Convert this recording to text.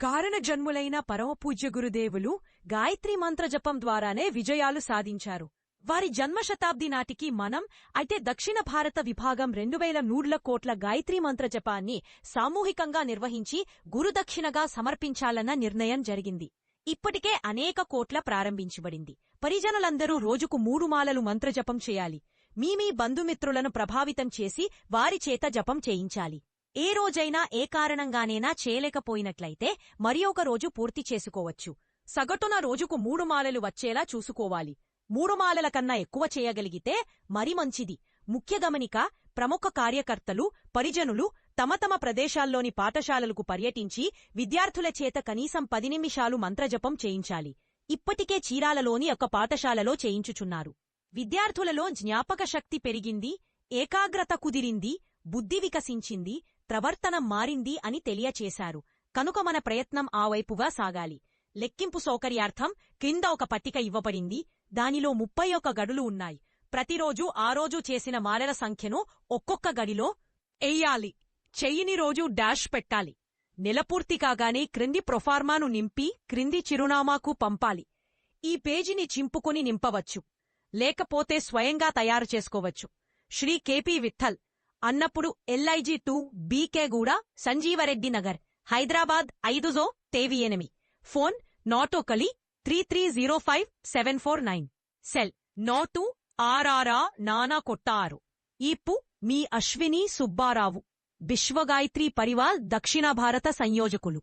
కారణ జన్ములైన పరమపూజ్య గురుదేవులు గాయత్రి మంత్ర జపం ద్వారానే విజయాలు సాధించారు. వారి జన్మ శతాబ్ది నాటికి మనం అయితే దక్షిణ భారత విభాగం రెండు వేల నూర్ల కోట్ల గాయత్రీ మంత్ర జపాన్ని సామూహికంగా నిర్వహించి గురుదక్షిణగా సమర్పించాలన్న నిర్ణయం జరిగింది. ఇప్పటికే అనేక కోట్ల ప్రారంభించబడింది. పరిజనులందరూ రోజుకు మూడు మాలలు మంత్రజపం చేయాలి. మీ మీ బంధుమిత్రులను ప్రభావితం చేసి వారి చేత జపం చేయించాలి. ఏ రోజైనా ఏ కారణంగానైనా చేయలేకపోయినట్లయితే మరి ఒక రోజు పూర్తి చేసుకోవచ్చు. సగటున రోజుకు మూడు మాలలు వచ్చేలా చూసుకోవాలి. మూడు మాలల కన్నా ఎక్కువ చేయగలిగితే మరి మంచిది. ముఖ్య గమనిక ప్రముఖ కార్యకర్తలు పరిజనులు తమ తమ ప్రదేశాల్లోని పాఠశాలలకు పర్యటించి విద్యార్థుల చేత కనీసం పది నిమిషాలు మంత్రజపం చేయించాలి. ఇప్పటికే చీరాలలోని ఒక పాఠశాలలో చేయించుచున్నారు. విద్యార్థులలో జ్ఞాపక శక్తి పెరిగింది ఏకాగ్రత కుదిరింది బుద్ధి వికసించింది ప్రవర్తన మారింది అని తెలియచేశారు. కనుక మన ప్రయత్నం ఆ వైపుగా సాగాలి. లెక్కింపు సౌకర్యార్థం కింద ఒక పట్టిక ఇవ్వబడింది. దానిలో ముప్పై ఒక్క గడులు ఉన్నాయి. ప్రతిరోజు ఆ రోజు చేసిన మాలల సంఖ్యను ఒక్కొక్క గడిలో ఎయ్యాలి. చెయ్యిని రోజు డాష్ పెట్టాలి. నెలపూర్తి కాగానే క్రింది ప్రొఫార్మాను నింపి క్రింది చిరునామాకు పంపాలి. ఈ పేజీని చింపుకుని నింపవచ్చు. లేకపోతే స్వయంగా తయారు చేసుకోవచ్చు. శ్రీ కెపి విఠల్ అన్నప్పుడు ఎల్ఐజీ టూ బీకేగూడ సంజీవరెడ్డి నగర్ హైదరాబాద్ ఐదు జో తేవి ఎనిమి. ఫోన్ నాటోకలి three three zero five seven four nine. Cell note ఆర్ఆర్ఆ నానా కొట్టారు. ఈపు మీ అశ్విని సుబ్బారావు విశ్వగాయత్రి పరివాల్ దక్షిణ భారత సంయోజకులు.